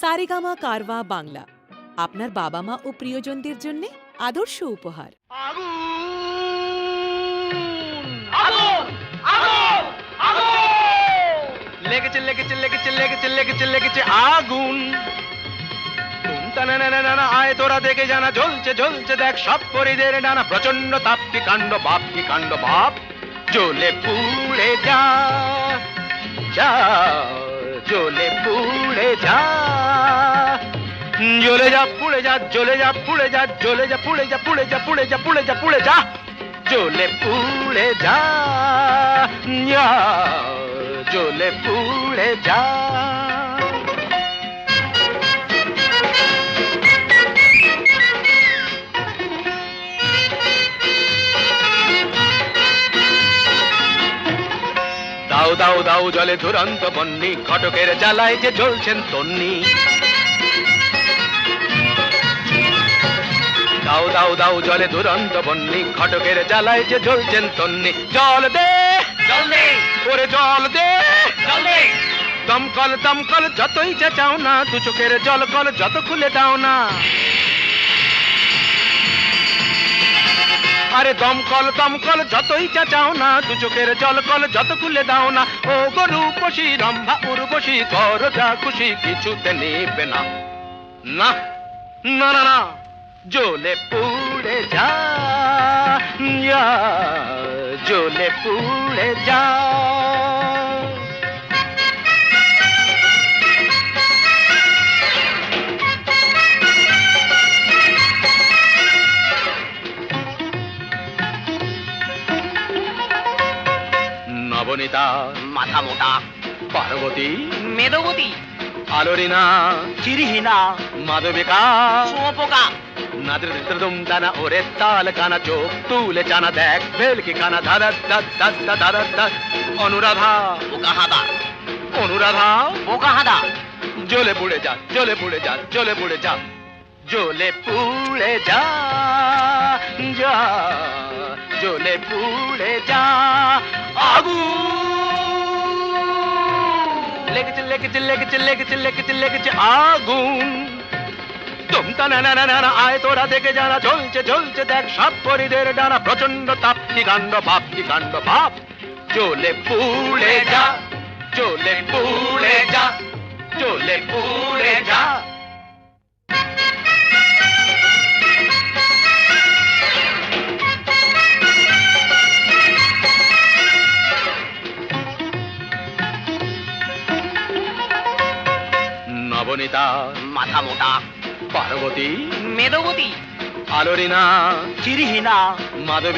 সারেগামা কারওয়া বাংলা। আপনার বাবা মা ও প্রিয়জনদের জন্য আদর্শ উপহার। লেগেছে আগুন। আয় তোরা দেখে জানা, জ্বলছে জ্বলছে, দেখ সব পরিদের ডানা প্রচণ্ড তাপ কি কাণ্ড, বাপ কি কাণ্ড, বাপ। জ্বলে পুড়ে যা, জ্বলে পুড়ে যা। জ্বলে যা, পুড়ে যা, জ্বলে যা, পুড়ে যা, জ্বলে যা, পুড়ে যা পুড়ে যা পুড়ে যা পুড়ে যা পুড়ে যা। জ্বলে পুড়ে যা জ্বলে পুড়ে যা। দাও দাও দাও, জলে দুরন্ত বন্নি, ঘটকের জ্বালায় যে জ্বলছেন তন্নি। দাও দাও দাও জলে দুরন্ত বন্নি ঘটকের জ্বালায় যে জ্বলছেন তন্নি। জল দে! জল দে! ওরে জল দে! জল দে! দমকল দমকল যতই চেঁচাও না দু চোখের জল কল যত খুলে দাও না। আরে দমকল দমকল যতই চেঁচাও না দু চোখের জল কল যত খুলে দাও না। ও গরু পশি রম্ভা উর্বশী কর যা খুশি কিছুতে নেবে না না না না। না জ্বলে পুড়ে যা জ্বলে পুড়ে যা। নবনীতা মাথা মোটা পার্বতী মেদবতী আলোরিনা চিরিহীনা মাধবিকা শুয়োপোকা নাদ্রদম দানা ওরে তাল কানা চোখ তুলে চানা দেখ ভেলকি কানা ধারা দাদ দাদ দাদ দাদ দাদ অনুরাধা বোকা হাদা অনুরাধা বোকা হাদা জ্বলে পুড়ে যা জ্বলে পুড়ে যা জ্বলে পুড়ে যা জ্বলে পুড়ে যা যা জ্বলে পুড়ে যা আগুন লেগেছে লেগেছে লেগেছে লেগেছে লেগেছে লেগেছে আগুন তুমতা না না না না আয় তোরা দেখে যারা চলছে চলছে, দেখ সব পরিদের ডানা প্রচণ্ড তাপ, কি কাণ্ড বাপ কি কাণ্ড বাপ চলে পুড়ে যা, চলে পুড়ে যা, চলে পুড়ে নবনীতা মাথা মোটা পার্বতী মেদবতী। আলোরিনা চিরিহীনা। মাধবী।